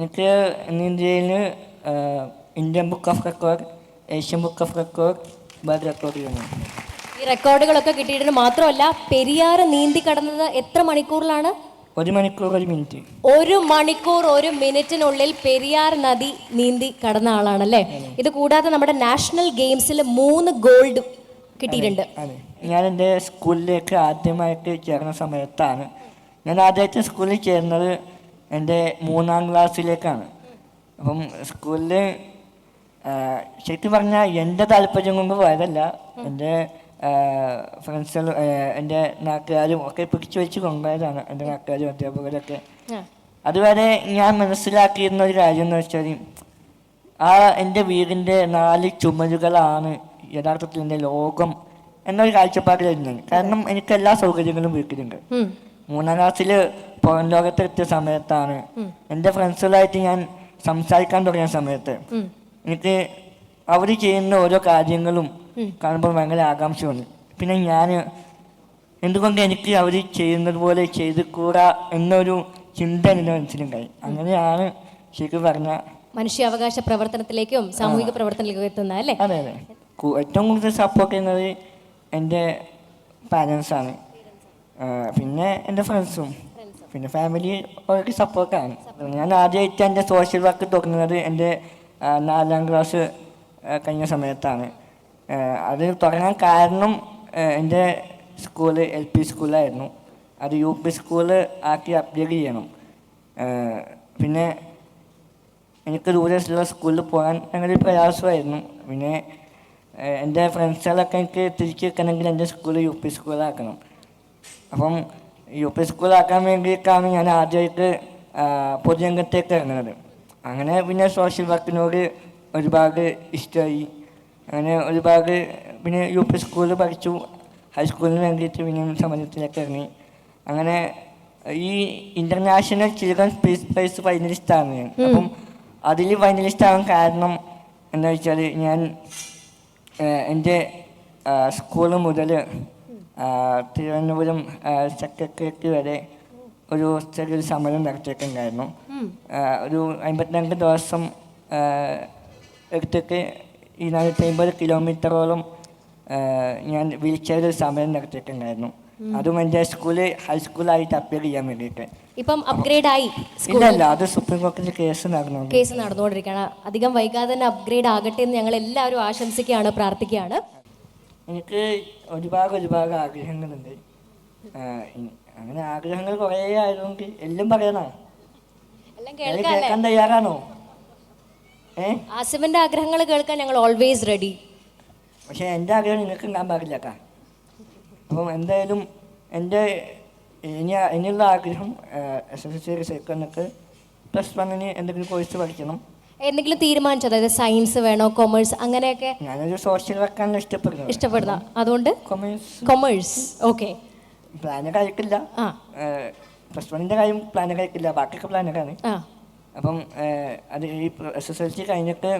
എനിക്ക് ഇന്ത്യയിൽ Indian book of record Asian book of record world record ഈ റെക്കോർഡുകളൊക്കെ കിട്ടിയിട്ട് മാത്രമല്ല പെരിയാർ നീന്തി കടന്നത് എത്ര മണിക്കൂറിലാണ്? ഒരു മണിക്കൂർ ഒരു മിനിറ്റ്. ഒരു മണിക്കൂർ ഒരു മിനിറ്റിനുള്ളിൽ പെരിയാർ നദി നീന്തി കടന്ന ആളാണല്ലേ? ഇത് കൂടാതെ നമ്മുടെ നാഷണൽ ഗെയിംസിൽ മൂന്ന് ഗോൾഡ് കിട്ടിയിട്ടുണ്ട്. ഞാൻ എന്റെ സ്കൂളിലേക്ക് ആദ്യമായിട്ട് ചേർന്ന സമയത്താണ്. ഞാൻ ആദ്യമായിട്ട് സ്കൂളിൽ ചേർന്നത് എന്റെ മൂന്നാം ക്ലാസ്സിലേക്കാണ്. അപ്പം സ്കൂളിൽ ശരിക്കും പറഞ്ഞാൽ എന്റെ താല്പര്യം കൊണ്ട് പോയതല്ല. എന്റെ ഫ്രണ്ട്സുകൾ എന്റെ നാട്ടുകാരും ഒക്കെ പിടിച്ചു വെച്ച് കൊണ്ടുപോയതാണ്. എന്റെ നാട്ടുകാരും അധ്യാപകരൊക്കെ. അതുവരെ ഞാൻ മനസ്സിലാക്കിയിരുന്ന ഒരു കാര്യം എന്ന് വെച്ചാൽ ആ എന്റെ വീടിന്റെ നാല് ചുമരുകളാണ് യഥാർത്ഥത്തിൽ എന്റെ ലോകം എന്നൊരു കാഴ്ചപ്പാടിലായിരുന്നു. കാരണം എനിക്ക് എല്ലാ സൗകര്യങ്ങളും വീട്ടിലുണ്ട്. മൂന്നാം ക്ലാസ്സിൽ പുറം ലോകത്തെത്തിയ സമയത്താണ്. എന്റെ ഫ്രണ്ട്സുകളായിട്ട് ഞാൻ സംസാരിക്കാൻ തുടങ്ങിയ സമയത്ത്. എനിക്ക് അവർ ചെയ്യുന്ന ഓരോ കാര്യങ്ങളും കാണുമ്പോൾ ഭയങ്കര ആകാംക്ഷ വന്നു പിന്നെ ഞാൻ എന്തുകൊണ്ട് എനിക്ക് അവർ ചെയ്യുന്നത് പോലെ ചെയ്ത് കൂടാ എന്നൊരു ചിന്ത എന്റെ മനസ്സിലുണ്ടായി അങ്ങനെയാണ് ശരിക്കും പറഞ്ഞ മനുഷ്യാവകാശ പ്രവർത്തനത്തിലേക്കും സാമൂഹിക പ്രവർത്തനത്തിലേക്കും എത്തുന്ന അല്ലേ? അതെ അതെ. ഏറ്റവും കൂടുതൽ സപ്പോർട്ട് ചെയ്യുന്നത് എന്റെ പാരൻസാണ് പിന്നെ എന്റെ ഫ്രണ്ട്സും പിന്നെ ഫാമിലി അവർക്ക് സപ്പോർട്ടാണ് ഞാൻ ആദ്യമായിട്ട് എന്റെ സോഷ്യൽ വർക്ക് തുടങ്ങുന്നത് എന്റെ നാലാം ക്ലാസ് കഴിഞ്ഞ സമയത്താണ്. അത് തുടങ്ങാൻ കാരണം എന്റെ സ്കൂൾ എൽ പി സ്കൂളായിരുന്നു അത് യു പി സ്കൂൾ ആക്കി അപ്ഗ്രേഡ് ചെയ്യണം. പിന്നെ എനിക്ക് ദൂരെയുള്ള സ്കൂളിൽ പോകാൻ ഒരു പ്രയാസമായിരുന്നു. പിന്നെ എന്റെ ഫ്രണ്ട്സുകളൊക്കെ എനിക്ക് തിരിച്ചു വെക്കണമെങ്കിൽ എന്റെ സ്കൂൾ യു പി സ്കൂളാക്കണം അപ്പം യു പി സ്കൂളാക്കാൻ വേണ്ടിയിട്ടാണ് ഞാൻ ആദ്യമായിട്ട് പൊതുരംഗത്തേക്ക് ഇറങ്ങുന്നത്. അങ്ങനെ പിന്നെ സോഷ്യൽ വർക്കിനോട് ഒരുപാട് ഇഷ്ടമായി. അങ്ങനെ ഒരുപാട് പിന്നെ യു പി സ്കൂളിൽ പഠിച്ചു ഹൈസ്കൂളിന് വേണ്ടിയിട്ട് പിന്നെ സമരത്തിലേക്ക് ഇറങ്ങി. അങ്ങനെ ഈ ഇന്റർനാഷണൽ ചിൽഡ്രൻസ് പീസ് പ്രൈസ് ഫൈനലിസ്റ്റാണ് ഞാൻ. അപ്പം അതിൽ ഫൈനലിസ്റ്റ് ആവാൻ കാരണം എന്താ വെച്ചാൽ ഞാൻ എന്റെ സ്കൂൾ മുതൽ തിരുവനന്തപുരം സെക്രട്ടേറിയറ്റ് വരെ ഒരു ചെറിയൊരു സമരം നടത്തിയിട്ടുണ്ടായിരുന്നു. ഒരു അമ്പത്തിരണ്ട് ദിവസം എടുത്തിട്ട് ഈ നാനൂറ്റി അമ്പത് കിലോമീറ്ററോളം ഞാൻ വീൽ ചെയറിൽ സമരം നടത്തിയിട്ടുണ്ടായിരുന്നു. അതും എന്റെ സ്കൂളിൽ ഹൈസ്കൂളായിട്ട് അപ്പീൽ ചെയ്യാൻ വേണ്ടിയിട്ട്. ഇപ്പം അപ്ഗ്രേഡ് ആയി ഇല്ല അത് സുപ്രീം കോടതി കേസ് നടന്നു കേസ് നടന്നുകൊണ്ടിരിക്കുകയാണ്. അധികം വൈകാതെ തന്നെ അപ്ഗ്രേഡ് ആകട്ടെ എന്ന് ഞങ്ങൾ എല്ലാവരും ആശംസിക്കുകയാണ് പ്രാർത്ഥിക്കുകയാണ്. എനിക്ക് ഒരുപാട് ഒരുപാട് ആഗ്രഹങ്ങളുണ്ട് അങ്ങനെ ആഗ്രഹങ്ങൾ കുറേ ആയതുകൊണ്ട് എല്ലാം പറയണോ കേൾക്കാൻ തയ്യാറാണോ ഏ ആസിഫിന്റെ ആഗ്രഹങ്ങൾ കേൾക്കാൻ ഞങ്ങൾ ഓൾവേസ് റെഡി പക്ഷെ എന്റെ ആഗ്രഹം നിങ്ങൾക്ക് ഉണ്ടാകാൻ പാടില്ല അപ്പം എന്തായാലും എന്റെ ഇനി ഇനിയുള്ള ആഗ്രഹം എസ് എസ് എൽ സി സൈക്കോണക്ക് പ്ലസ് വണ്ണിന് എന്തെങ്കിലും കോഴ്സ് പഠിക്കണം എന്തെങ്കിലും തീരുമാനിച്ചോ? അതായത് സയൻസ് വേണോ കൊമേഴ്സ് അങ്ങനെയൊക്കെ ഞാനൊരു സോഷ്യൽ വെക്കാൻ ഇഷ്ടപ്പെടുന്നു. ഇഷ്ടപ്പെടുന്ന അതുകൊണ്ട്? കൊമേഴ്സ് കൊമേഴ്സ് ഓക്കെ പ്ലാന് കഴിക്കില്ല. ആ. പ്ലസ് വണ്ണിന്റെ കാര്യം പ്ലാന് കഴിക്കില്ല. ബാക്കിയൊക്കെ പ്ലാനൊക്കെയാണ് ആ. അപ്പം ഏഹ്, അത് ഈ എസ് എസ് എൽ സി കഴിഞ്ഞിട്ട്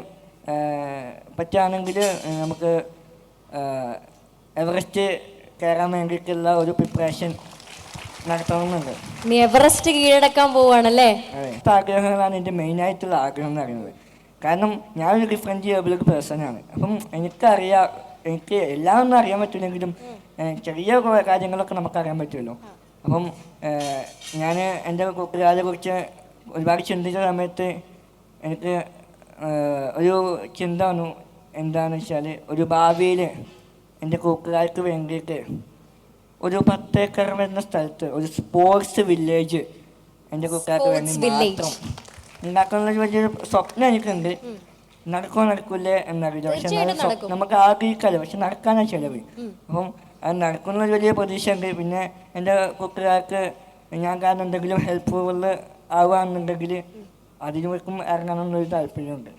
ഏഹ്, പറ്റുകയാണെങ്കിൽ നമുക്ക് ഏഹ്, എവറസ്റ്റ് കയറാൻ വേണ്ടിയിട്ടുള്ള ഒരു പ്രിപ്പറേഷൻ നടത്തണമെന്നുണ്ട്. നീ എവറസ്റ്റ് കീഴടക്കാൻ പോവാണല്ലേ ആഗ്രഹങ്ങളാണ് ഇപ്പം ആഗ്രഹങ്ങളാണ് എന്റെ മെയിനായിട്ടുള്ള ആഗ്രഹം എന്ന് പറയുന്നത്. കാരണം ഞാനൊരു ഡിഫറെന്റ് പേഴ്സൺ പേഴ്സണാണ് അപ്പം എനിക്കറിയാം എനിക്ക് എല്ലാം ഒന്നും അറിയാൻ പറ്റില്ലെങ്കിലും ചെറിയ കുറേ കാര്യങ്ങളൊക്കെ നമുക്ക് അറിയാൻ പറ്റുമല്ലോ. അപ്പം ഞാൻ എന്റെ കൂട്ടുകാരെ കുറിച്ച് ഒരുപാട് ചിന്തിച്ച സമയത്ത് എനിക്ക് ഒരു ചിന്ത വന്നു. എന്താണെന്ന് വെച്ചാൽ ഒരു ഭാവിയിൽ എന്റെ കൂട്ടുകാർക്ക് വേണ്ടിയിട്ട് ഒരു പത്തേക്കർ എന്ന വരുന്ന സ്ഥലത്ത് ഒരു സ്പോർട്സ് വില്ലേജ് എന്റെ കുട്ടികൾക്ക് വേണ്ടി Sports village. മാത്രം ഉണ്ടാക്കാനുള്ള ഒരു വലിയൊരു സ്വപ്നം എനിക്കുണ്ട്. നടക്കോ നടക്കൂലേ എന്നറിയില്ല. പക്ഷെ തീർച്ചയായിട്ടും എന്നാലും സ്വപ്നം നടക്കും. നമുക്ക് ആഗ്രഹിക്കാമല്ലോ. പക്ഷെ നടക്കാനാണ് ചെലവ്. അപ്പം അത് നടക്കുന്ന ഒരു വലിയ പ്രതീക്ഷ ഉണ്ട് പിന്നെ എന്റെ കുട്ടികൾക്ക് ഞാൻ കാരണം എന്തെങ്കിലും ഹെൽപ്ഫുൾ ആവുകയാണെന്നുണ്ടെങ്കിൽ അതിലേക്കും ഇറങ്ങണമെന്നൊരു താല്പര്യമുണ്ട്.